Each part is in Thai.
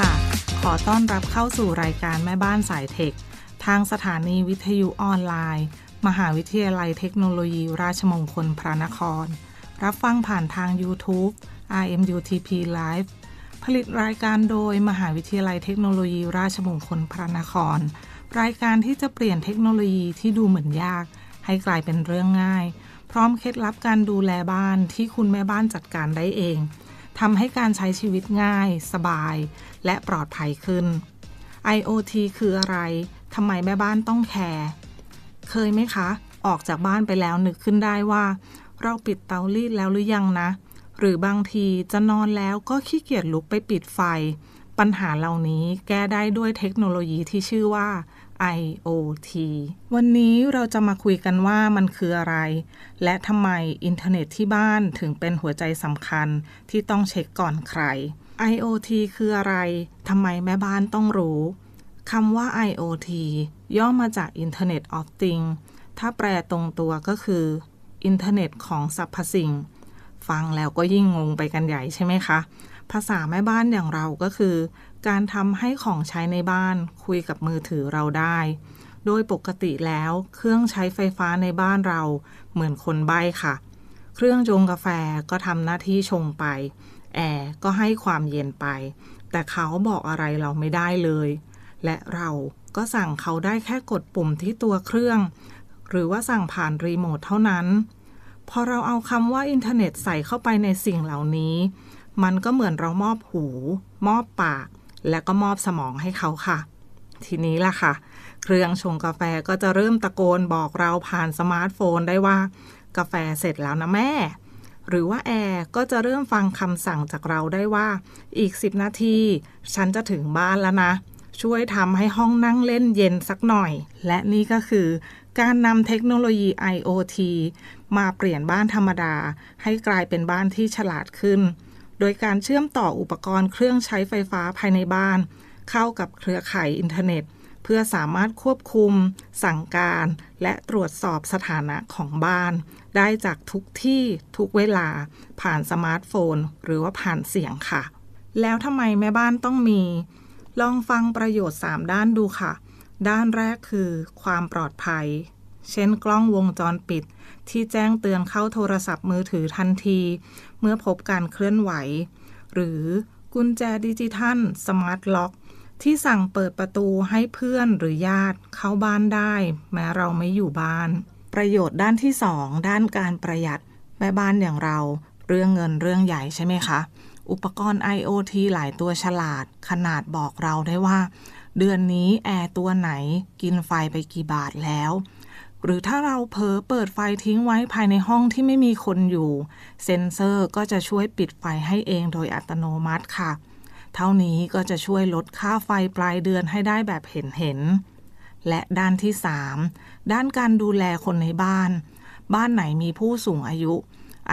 ค่ะ ขอต้อนรับเข้าสู่รายการแม่บ้านสายเทค ทางสถานีวิทยุออนไลน์ มหาวิทยาลัยเทคโนโลยี ราชมงคลพระนคร รับฟังผ่านทาง YouTube RMUTP Live ผลิตรายการโดยมหาวิทยาลัยเทคโนโลยี ราชมงคลพระนคร รายการที่จะเปลี่ยนเทคโนโลยีที่ดูเหมือนยาก ให้กลายเป็นเรื่องง่าย พร้อมเคล็ดลับการดูแลบ้านที่คุณแม่บ้านจัดการได้เอง ทำให้การใช้ชีวิตง่าย สบาย และปลอดภัยขึ้น IoT คืออะไร ทำไมแม่บ้านต้องแคร์ เคยไหมคะ ออกจากบ้านไปแล้วนึกขึ้นได้ว่า เราปิดเตารีดแล้วหรือยังนะ หรือบางทีจะนอนแล้วก็ขี้เกียจลุกไปปิดไฟ ปัญหาเหล่านี้แก้ได้ด้วยเทคโนโลยีที่ชื่อว่า IoT วันนี้เราจะมาคุยกันว่ามันคืออะไร และทำไมอินเทอร์เน็ตที่บ้านถึงเป็นหัวใจสำคัญที่ต้องเช็คก่อนใคร IoT คืออะไร ทำไมแม่บ้านต้องรู้คำว่า IoT ย่อมาจาก Internet of Things ถ้าแปลตรงตัวก็คืออินเทอร์เน็ตของสรรพสิ่ง ฟังแล้วก็ยิ่งงงไปกันใหญ่ใช่ไหมคะ ภาษาแม่บ้านอย่างเราก็คือ การทำให้ของใช้ในบ้านคุยกับมือถือเราได้ โดยปกติแล้วเครื่องใช้ไฟฟ้าในบ้านเราเหมือนคนใบ้ค่ะ เครื่องชงกาแฟก็ทำหน้าที่ชงไป แอร์ก็ให้ความเย็นไป แต่เขาบอกอะไรเราไม่ได้เลย และเราก็สั่งเขาได้แค่กดปุ่มที่ตัวเครื่อง หรือว่าสั่งผ่านรีโมทเท่านั้น พอเราเอาคำว่าอินเทอร์เน็ตใส่เข้าไปในสิ่งเหล่านี้ มันก็เหมือนเรามอบหู มอบปาก และก็มอบสมองให้เขาค่ะ ทีนี้ล่ะค่ะ เครื่องชงกาแฟก็จะเริ่มตะโกนบอกเราผ่านสมาร์ทโฟนได้ว่า กาแฟเสร็จแล้วนะแม่ หรือว่าแอร์ก็จะเริ่มฟังคำสั่งจากเราได้ว่า อีก 10 นาที ฉันจะถึงบ้านแล้วนะ ช่วยทำให้ห้องนั่งเล่นเย็นสักหน่อย และนี่ก็คือการนำเทคโนโลยี IoT มาเปลี่ยนบ้านธรรมดา ให้กลายเป็นบ้านที่ฉลาดขึ้น โดยการเชื่อมต่ออุปกรณ์เครื่องใช้ไฟฟ้าภายในบ้าน เข้ากับเครือข่ายอินเทอร์เน็ต เพื่อสามารถควบคุม สั่งการ และตรวจสอบสถานะของบ้าน ได้จากทุกที่ทุกเวลา ผ่านสมาร์ทโฟน หรือว่าผ่านเสียงค่ะ แล้วทำไมแม่บ้านต้องมี ลองฟังประโยชน์ 3 ด้านดูค่ะ ด้านแรกคือ ความปลอดภัย เช่น กล้องวงจรปิด ที่แจ้งเตือนเข้าโทรศัพท์มือถือทันที เมื่อพบการเคลื่อนไหว หรือกุญแจดิจิทัลสมาร์ทล็อกที่สั่งเปิดประตูให้เพื่อนหรือญาติเข้าบ้านได้ แม้เราไม่อยู่บ้าน ประโยชน์ด้านที่ 2 ด้านการประหยัดแม่บ้านอย่างเรา เรื่องเงินเรื่องใหญ่ใช่ไหมคะ อุปกรณ์ IoT หลายตัวฉลาด ขนาดบอกเราได้ว่า เดือนนี้แอร์ตัวไหนกินไฟไปกี่บาทแล้ว หรือถ้าเราเผลอเปิดไฟทิ้งไว้ภายในห้องที่ไม่มีคนอยู่ เซ็นเซอร์ก็จะช่วยปิดไฟให้เองโดยอัตโนมัติค่ะ เท่านี้ก็จะช่วยลดค่าไฟปลายเดือนให้ได้แบบเห็นเห็น และด้านที่ 3 ด้านการดูแลคนในบ้าน บ้านไหนมีผู้สูงอายุ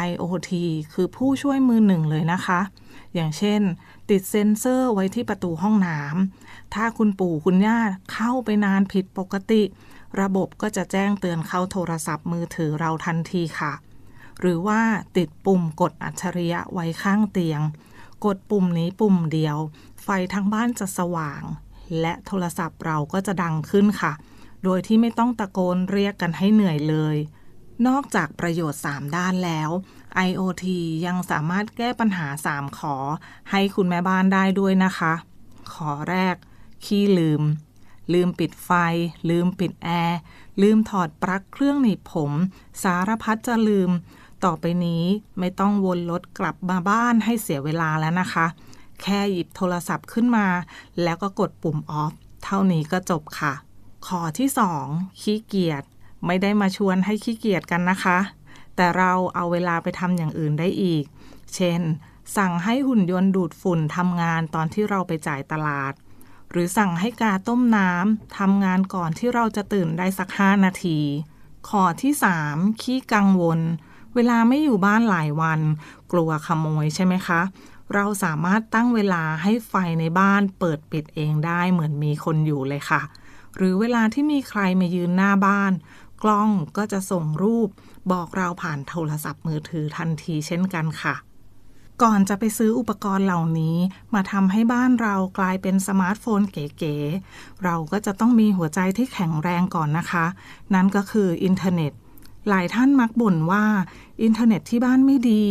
IoT คือผู้ช่วยมือหนึ่งเลยนะคะ อย่างเช่น ติดเซ็นเซอร์ไว้ที่ประตูห้องน้ำถ้าคุณปู่คุณย่าเข้าไปนานผิดปกติ ระบบก็จะแจ้งเตือนเข้าโทรศัพท์มือถือเราทันทีค่ะ หรือว่าติดปุ่มกดอัจฉริยะไว้ข้างเตียง กดปุ่มนี้ปุ่มเดียว ไฟทั้งบ้านจะสว่าง และโทรศัพท์เราก็จะดังขึ้นค่ะ โดยที่ไม่ต้องตะโกนเรียกกันให้เหนื่อยเลย นอกจากประโยชน์ 3 ด้านแล้ว IoT ยังสามารถแก้ปัญหา 3 ขอ ให้คุณแม่บ้านได้ด้วยนะคะ ขอแรก ขี้ลืม ลืมปิดไฟ ลืมปิดแอร์ ลืมถอดปลั๊กเครื่องหนีบผม สารพัดจะลืม ต่อไปนี้ไม่ต้องวนรถกลับมาบ้านให้เสียเวลาแล้วนะคะ แค่หยิบโทรศัพท์ขึ้นมา แล้วก็กดปุ่มออฟ เท่านี้ก็จบค่ะ ข้อที่2ขี้เกียจ ไม่ได้มาชวนให้ขี้เกียจกันนะคะ แต่เราเอาเวลาไปทำอย่างอื่นได้อีก เช่น สั่งให้หุ่นยนต์ดูดฝุ่นทำงานตอนที่เราไปจ่ายตลาด รือสั่งให้กาต้มน้ำทำงานก่อนที่เราจะตื่นได้สักห้านาที ข้อที่ 3 ขี้กังวล เวลาไม่อยู่บ้านหลายวัน กลัวขโมยใช่ไหมคะ เราสามารถตั้งเวลาให้ไฟในบ้านเปิดปิดเองได้เหมือนมีคนอยู่เลยค่ะ หรือเวลาที่มีใครมายืนหน้าบ้าน กล้องก็จะส่งรูป บอกเราผ่านโทรศัพท์มือถือทันทีเช่นกันค่ะ ก่อนจะไปซื้ออุปกรณ์เหล่านี้ มาทำให้บ้านเรากลายเป็นสมาร์ทโฟนเก๋ๆ เราก็จะต้องมีหัวใจที่แข็งแรงก่อนนะคะ นั่นก็คืออินเทอร์เน็ต หลายท่านมักบ่นว่า อินเทอร์เน็ตที่บ้านไม่ดี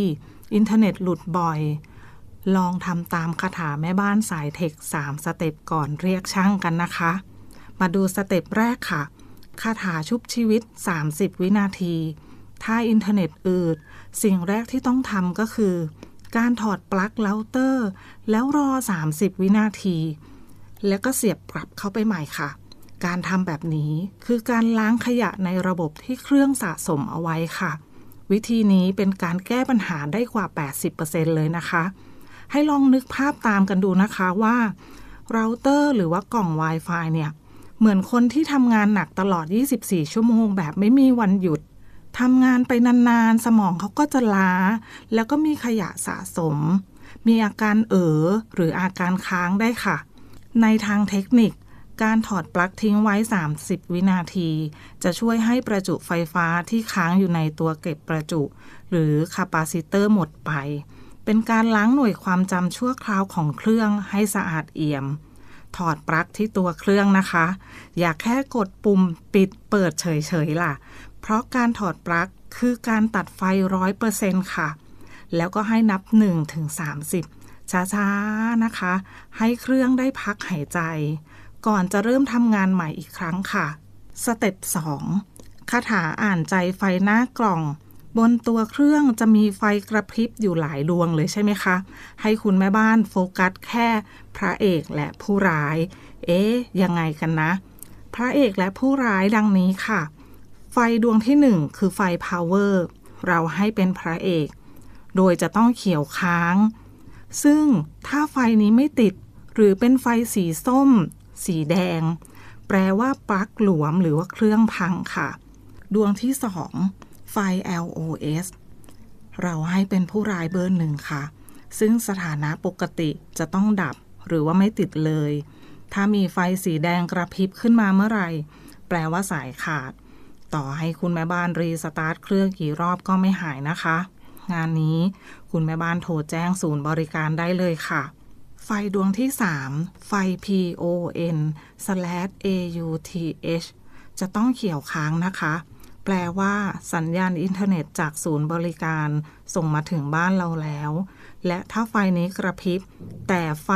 อินเทอร์เน็ตหลุดบ่อย ลองทำตามคาถาแม่บ้านสายเทค3สเต็ปก่อนเรียกช่างกันนะคะ มาดูสเต็ปแรกค่ะ คาถาชุบชีวิต 30 วินาที ถ้าอินเทอร์เน็ตอืด สิ่งแรกที่ต้องทำก็คือ การถอดปลั๊กเลาเตอร์ แล้วรอ 30 วินาที แล้วก็เสียบกลับเข้าไปใหม่ค่ะ การทำแบบนี้คือการล้างขยะในระบบที่เครื่องสะสมเอาไว้ค่ะ วิธีนี้เป็นการแก้ปัญหาได้กว่า 80%เลยนะคะ ให้ลองนึกภาพตามกันดูนะคะว่าเราเตอร์หรือว่ากล่อง Wi-Fi เนี่ย เหมือนคนที่ทำงานหนักตลอด 24 ชั่วโมงแบบไม่มีวันหยุด ทำงานไปนานๆ สมองเขาก็จะล้า แล้วก็มีขยะสะสม มีอาการเอ๋อหรืออาการค้างได้ค่ะ ในทางเทคนิค การถอดปลั๊กทิ้งไว้ 30 วินาที จะช่วยให้ประจุไฟฟ้าที่ค้างอยู่ในตัวเก็บประจุ หรือคาปาซิเตอร์หมดไป เป็นการล้างหน่วยความจำชั่วคราวของเครื่องให้สะอาดเอี่ยมถอดปลั๊กที่ตัวเครื่องนะคะ อย่าแค่กดปุ่มปิดเปิดเฉยๆล่ะ เพราะการถอดปลั๊กคือการตัดไฟร้อยเปอร์เซ็นต์ค่ะ แล้วก็ให้นับ1ถึง30 ช้าๆนะคะ ให้เครื่องได้พักหายใจ ก่อนจะเริ่มทำงานใหม่อีกครั้งค่ะ สเต็ป2คาถาอ่านใจไฟหน้ากล่อง บนตัวเครื่องจะมีไฟกระพริบอยู่หลายดวงเลยใช่ไหมคะ ให้คุณแม่บ้านโฟกัสแค่พระเอกและผู้ร้าย เอ๊ะยังไงกันนะ พระเอกและผู้ร้ายดังนี้ค่ะ ไฟดวงที่หนึ่งคือไฟ power เราให้เป็นพระเอก โดยจะต้องเขียวค้าง ซึ่งถ้าไฟนี้ไม่ติด หรือเป็นไฟสีส้ม สีแดง แปลว่าปลั๊กหลวมหรือว่าเครื่องพังค่ะ ดวงที่สองไฟ LOS เราให้เป็นผู้ร้ายเบอร์หนึ่งค่ะ ซึ่งสถานะปกติจะต้องดับหรือว่าไม่ติดเลย ถ้ามีไฟสีแดงกระพริบขึ้นมาเมื่อไหร่ แปลว่าสายขาด ต่อให้คุณแม่บ้านรีสตาร์ทเครื่องกี่รอบก็ไม่หายนะคะ งานนี้คุณแม่บ้านโทรแจ้งศูนย์บริการได้เลยค่ะ ไฟดวงที่ 3 ไฟ PON slash AUTH จะต้องเขียวค้างนะคะ แปลว่าสัญญาณอินเทอร์เน็ตจากศูนย์บริการ ส่งมาถึงบ้านเราแล้ว และถ้าไฟนี้กระพริบ แต่ไฟ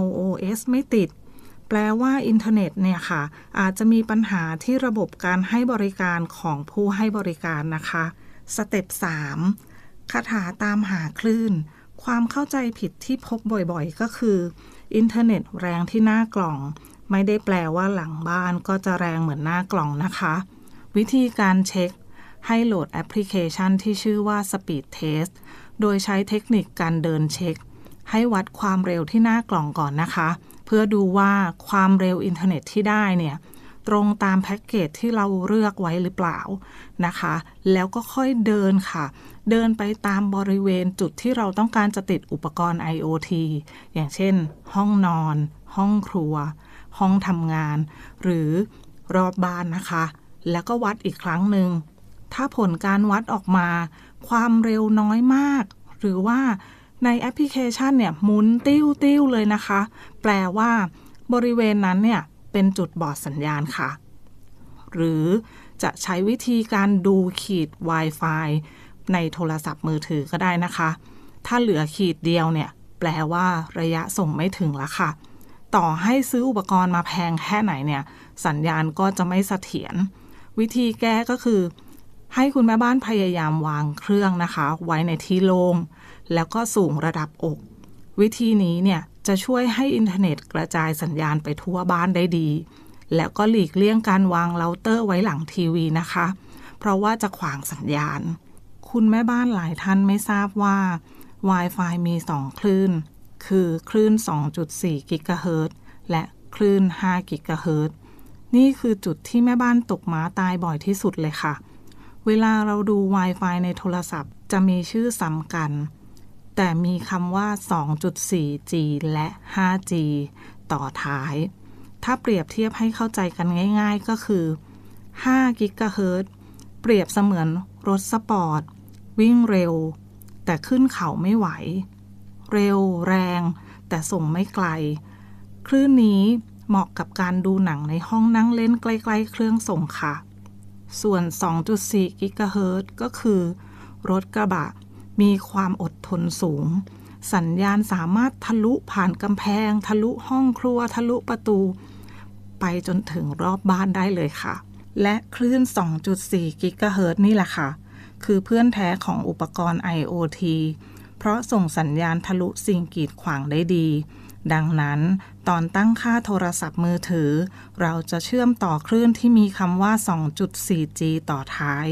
LOS ไม่ติด แปลว่าอินเทอร์เน็ตเนี่ยค่ะ อาจจะมีปัญหาที่ระบบการให้บริการของผู้ให้บริการนะคะสเต็ป3คาถาตามหาคลื่น ความเข้าใจผิดที่พบบ่อยๆ ก็คืออินเทอร์เน็ตแรงที่หน้ากล่อง ไม่ได้แปลว่าหลังบ้านก็จะแรงเหมือนหน้ากล่องนะคะ วิธีการเช็ค ให้โหลดแอปพลิเคชันที่ชื่อว่า Speed Test โดยใช้เทคนิคการเดินเช็ค ให้วัดความเร็วที่หน้ากล่องก่อนนะคะ เพื่อดูว่าความเร็วอินเทอร์เน็ตที่ได้เนี่ยตรงตามแพ็กเกจที่เราเลือกไว้หรือเปล่านะคะ แล้วก็ค่อยเดินค่ะ เดินไปตามบริเวณจุดที่เราต้องการจะติดอุปกรณ์ IoT อย่างเช่น ห้องนอน ห้องครัว ห้องทำงาน หรือรอบบ้านนะคะ แล้วก็วัดอีกครั้งหนึ่ง ถ้าผลการวัดออกมา ความเร็วน้อยมาก หรือว่า ในแอปพลิเคชันเนี่ยหมุนติ้วติ้วเลยนะคะ แปลว่าบริเวณนั้นเนี่ยเป็นจุดบอดสัญญาณค่ะ หรือจะใช้วิธีการดูขีด Wi-Fi ในโทรศัพท์มือถือก็ได้นะคะ ถ้าเหลือขีดเดียวเนี่ย แปลว่าระยะส่งไม่ถึงแล้วค่ะ ต่อให้ซื้ออุปกรณ์มาแพงแค่ไหนเนี่ย สัญญาณก็จะไม่เสถียร วิธีแก้ก็คือ ให้คุณแม่บ้านพยายามวางเครื่องนะคะ ไว้ในที่โลง่ง แล้วก็สูงระดับอก วิธีนี้เนี่ยจะช่วยให้อินเทอร์เน็ตกระจายสัญญาณไปทั่วบ้านได้ดี แล้วก็หลีกเลี่ยงการวางเราเตอร์ไว้หลังทีวีนะคะ เพราะว่าจะขวางสัญญาณ คุณแม่บ้านหลายท่านไม่ทราบว่า Wi-Fi มี 2 คลื่น คือคลื่น 2.4 กิกะเฮิรตซ์และคลื่น 5 กิกะเฮิรตซ์นี่คือจุดที่แม่บ้านตกม้าตายบ่อยที่สุดเลยค่ะ เวลาเราดู Wi-Fi ในโทรศัพท์จะมีชื่อซ้ำกัน แต่มีคำว่า 2.4G และ 5G ต่อท้าย ถ้าเปรียบเทียบให้เข้าใจกันง่าย ๆ ก็คือ5กิกะเฮิรตซ์เปรียบเสมือนรถสปอร์ต วิ่งเร็ว แต่ขึ้นเขาไม่ไหว เร็วแรง แต่ส่งไม่ไกล คลื่นนี้เหมาะกับการดูหนังในห้องนั่งเล่นใกล้ๆ เครื่องส่งค่ะ ส่วน 2.4กิกะเฮิรตก็คือ รถกระบะ มีความอดทนสูง สัญญาณสามารถทะลุผ่านกำแพง ทะลุห้องครัว ทะลุประตู ไปจนถึงรอบบ้านได้เลยค่ะ และคลื่น 2.4 กิกะเฮิรตนี่แหละค่ะ คือเพื่อนแท้ของอุปกรณ์ IoT เพราะส่งสัญญาณทะลุสิ่งกีดขวางได้ดี ดังนั้นตอนตั้งค่าโทรศัพท์มือถือ เราจะเชื่อมต่อคลื่นที่มีคำว่า 2.4G ต่อท้าย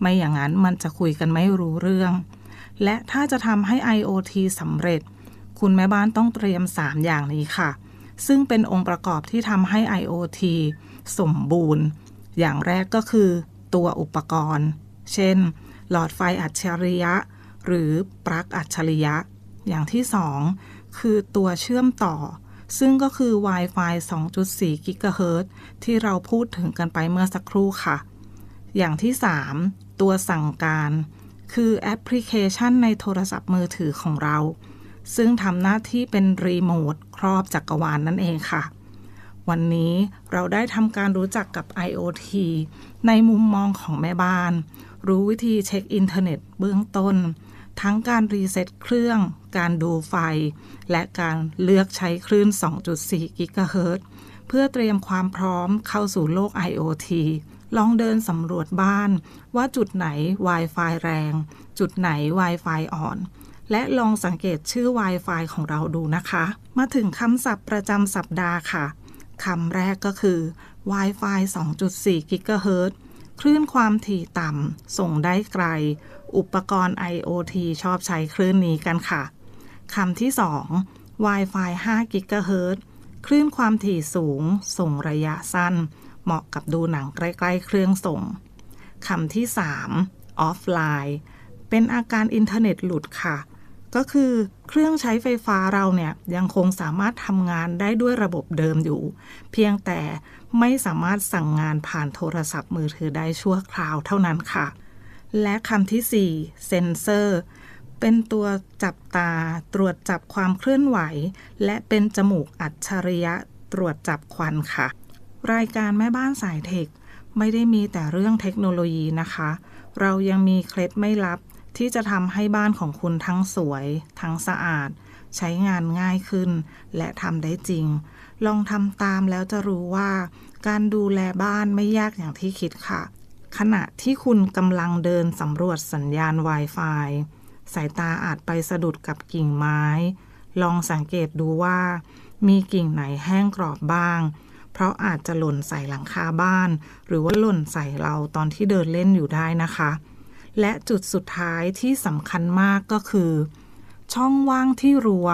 ไม่อย่างนั้นมันจะคุยกันไม่รู้เรื่อง และถ้าจะทำให้ IoT สำเร็จ คุณแม่บ้านต้องเตรียม 3 อย่างนี้ค่ะ ซึ่งเป็นองค์ประกอบที่ทำให้ IoT สมบูรณ์ อย่างแรกก็คือ ตัวอุปกรณ์ เช่น หลอดไฟอัจฉริยะ หรือปลั๊กอัจฉริยะ อย่างที่ 2 คือตัวเชื่อมต่อ ซึ่งก็คือ Wi-Fi 2.4 GHz ที่เราพูดถึงกันไปเมื่อสักครู่ค่ะ อย่างที่ 3 ตัวสั่งการ คือแอปพลิเคชันในโทรศัพท์มือถือของเรา ซึ่งทำหน้าที่เป็นรีโมทครอบจักรวาลนนั่นเองค่ะ วันนี้เราได้ทำการรู้จักกับ IoT ในมุมมองของแม่บ้าน รู้วิธีเช็คอินเทอร์เน็ตเบื้องต้น ทั้งการรีเซ็ตเครื่อง การดูไฟ และการเลือกใช้คลื่น 2.4 กิกะเฮิรตซ์เพื่อเตรียมความพร้อมเข้าสู่โลก IoT ลองเดินสำรวจบ้าน ว่าจุดไหน Wi-Fi แรง จุดไหน Wi-Fi อ่อน และลองสังเกตชื่อ Wi-Fi ของเราดูนะคะ มาถึงคำศัพท์ประจำสัปดาห์ค่ะคำแรกก็คือ Wi-Fi 2.4กิกะเฮิรตซ์คลื่นความถี่ต่ำ ส่งได้ไกล อุปกรณ์ IoT ชอบใช้คลื่นนี้กันค่ะคำที่ 2 Wi-Fi 5กิกะเฮิรตซ์คลื่นความถี่สูง ส่งระยะสั้น เหมาะกับดูหนังใกล้ ๆ เครื่องส่งคำที่3 Offline เป็นอาการอินเทอร์เน็ตหลุดค่ะ ก็คือเครื่องใช้ไฟฟ้าเราเนี่ยยังคงสามารถทำงานได้ด้วยระบบเดิมอยู่ เพียงแต่ไม่สามารถสั่งงานผ่านโทรศัพท์มือถือได้ชั่วคราวเท่านั้นค่ะ และคำที่ 4 เซนเซอร์เป็นตัวจับตาตรวจจับความเคลื่อนไหว และเป็นจมูกอัจฉริยะตรวจจับควันค่ะ รายการแม่บ้านสายเทค ไม่ได้มีแต่เรื่องเทคโนโลยีนะคะ เรายังมีเคล็ดไม่ลับที่จะทำให้บ้านของคุณทั้งสวย ทั้งสะอาด ใช้งานง่ายขึ้น และทำได้จริง ลองทำตามแล้วจะรู้ว่า การดูแลบ้านไม่ยากอย่างที่คิดค่ะ ขณะที่คุณกำลังเดินสำรวจสัญญาณ Wi-Fi สายตาอาจไปสะดุดกับกิ่งไม้ ลองสังเกตดูว่า มีกิ่งไหนแห้งกรอบบ้าง ราะอาจจะหล่นใส่หลังคาบ้าน หรือว่าหล่นใส่เราตอนที่เดินเล่นอยู่ได้นะคะ และจุดสุดท้ายที่สำคัญมากก็คือ ช่องว่างที่รั้ว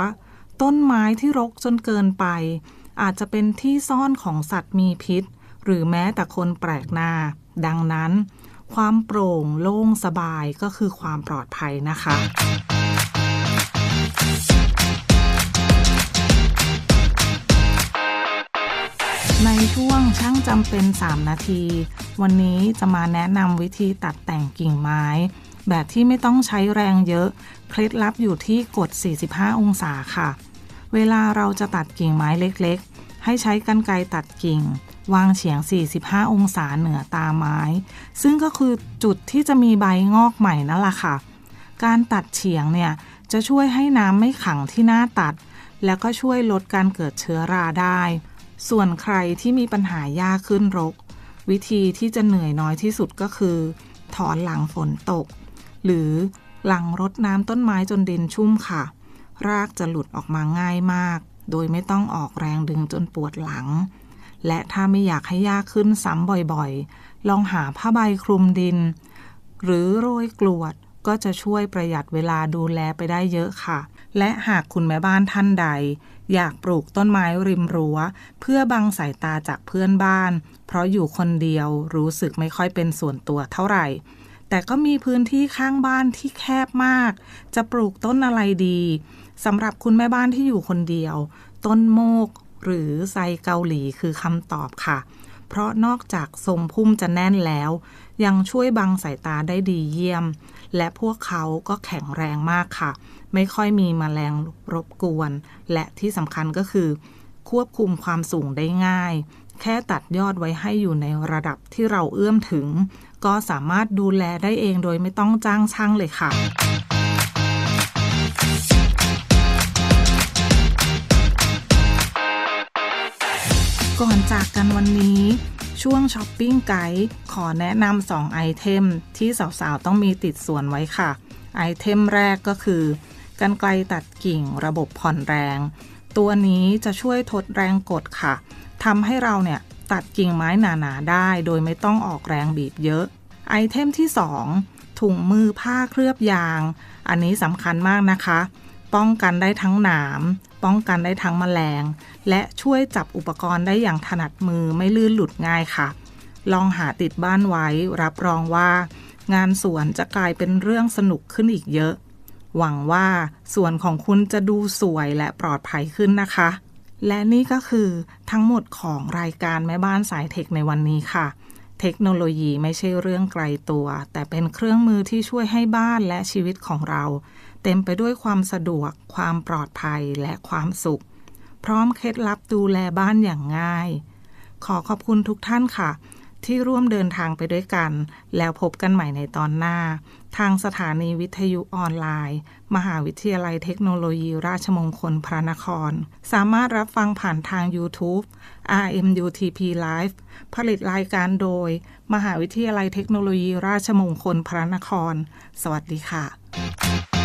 ต้นไม้ที่รกจนเกินไป อาจจะเป็นที่ซ่อนของสัตว์มีพิษ หรือแม้แต่คนแปลกหน้า ดังนั้น ความโปร่งโล่งสบายก็คือความปลอดภัยนะคะ ช่วงช่างจำเป็น 3 นาที วันนี้จะมาแนะนำวิธีตัดแต่งกิ่งไม้ แบบที่ไม่ต้องใช้แรงเยอะ เคล็ดลับอยู่ที่กด 45 องศาค่ะ เวลาเราจะตัดกิ่งไม้เล็กๆ ให้ใช้กรรไกรตัดกิ่ง วางเฉียง 45 องศาเหนือตาไม้ ซึ่งก็คือจุดที่จะมีใบงอกใหม่นั่นแหละค่ะ การตัดเฉียงเนี่ยจะช่วยให้น้ำไม่ขังที่หน้าตัด แล้วก็ช่วยลดการเกิดเชื้อราได้ ส่วนใครที่มีปัญหาหญ้าขึ้นรก วิธีที่จะเหนื่อยน้อยที่สุดก็คือ ถอนหลังฝนตก หรือหลังรดน้ำต้นไม้จนดินชุ่มค่ะ รากจะหลุดออกมาง่ายมาก โดยไม่ต้องออกแรงดึงจนปวดหลัง และถ้าไม่อยากให้หญ้าขึ้นซ้ำบ่อยๆ ลองหาผ้าใบคลุมดิน หรือโรยกรวด ก็จะช่วยประหยัดเวลาดูแลไปได้เยอะค่ะ และหากคุณแม่บ้านท่านใด อยากปลูกต้นไม้ริมรั้ว เพื่อบังสายตาจากเพื่อนบ้าน เพราะอยู่คนเดียวรู้สึกไม่ค่อยเป็นส่วนตัวเท่าไหร่ แต่ก็มีพื้นที่ข้างบ้านที่แคบมาก จะปลูกต้นอะไรดีสำหรับคุณแม่บ้านที่อยู่คนเดียว ต้นโมก หรือไซเกาหลีคือคำตอบค่ะ เพราะนอกจากทรงพุ่มจะแน่นแล้ว ยังช่วยบังสายตาได้ดีเยี่ยม และพวกเขาก็แข็งแรงมากค่ะ ไม่ค่อยมีมแมลงรบกวน และที่สำคัญก็คือ ควบคุมความสูงได้ง่าย แค่ตัดยอดไว้ให้อยู่ในระดับที่เราเอื้อมถึง ก็สามารถดูแลได้เองโดยไม่ต้องจ้างช่างเลยค่ะ ก่อนจากกันวันนี้ ช่วงช้อปปิ้งไกด์ขอแนะนำ2ไอเทมที่สาวๆ ต้องมีติดส่วนไว้ค่ะ ไอเทมแรกก็คือกันไกลตัดกิ่งระบบผ่อนแรง ตัวนี้จะช่วยทดแรงกดค่ะทำให้เราเนี่ยตัดกิ่งไม้หนาๆได้ โดยไม่ต้องออกแรงบีบเยอะ ไอเทมที่ 2 ถุงมือผ้าเคลือบยาง อันนี้สำคัญมากนะคะ ป้องกันได้ทั้งหนาม ป้องกันได้ทั้งแมลง และช่วยจับอุปกรณ์ได้อย่างถนัดมือไม่ลื่นหลุดง่ายค่ะ ลองหาติดบ้านไว้ รับรองว่า งานสวนจะกลายเป็นเรื่องสนุกขึ้นอีกเยอะ หวังว่าสวนของคุณจะดูสวยและปลอดภัยขึ้นนะคะ และนี่ก็คือทั้งหมดของรายการแม่บ้านสายเทคในวันนี้ค่ะเทคโนโลยีไม่ใช่เรื่องไกลตัว แต่เป็นเครื่องมือที่ช่วยให้บ้านและชีวิตของเรา เต็มไปด้วยความสะดวก ความปลอดภัยและความสุข พร้อมเคล็ดลับดูแลบ้านอย่างง่าย ขอขอบคุณทุกท่านค่ะ ที่ร่วมเดินทางไปด้วยกัน แล้วพบกันใหม่ในตอนหน้า ทางสถานีวิทยุออนไลน์ มหาวิทยาลัยเทคโนโลยีราชมงคลพระนคร สามารถรับฟังผ่านทาง YouTube RMUTP Live ผลิตรายการโดย มหาวิทยาลัยเทคโนโลยีราชมงคลพระนคร สวัสดีค่ะ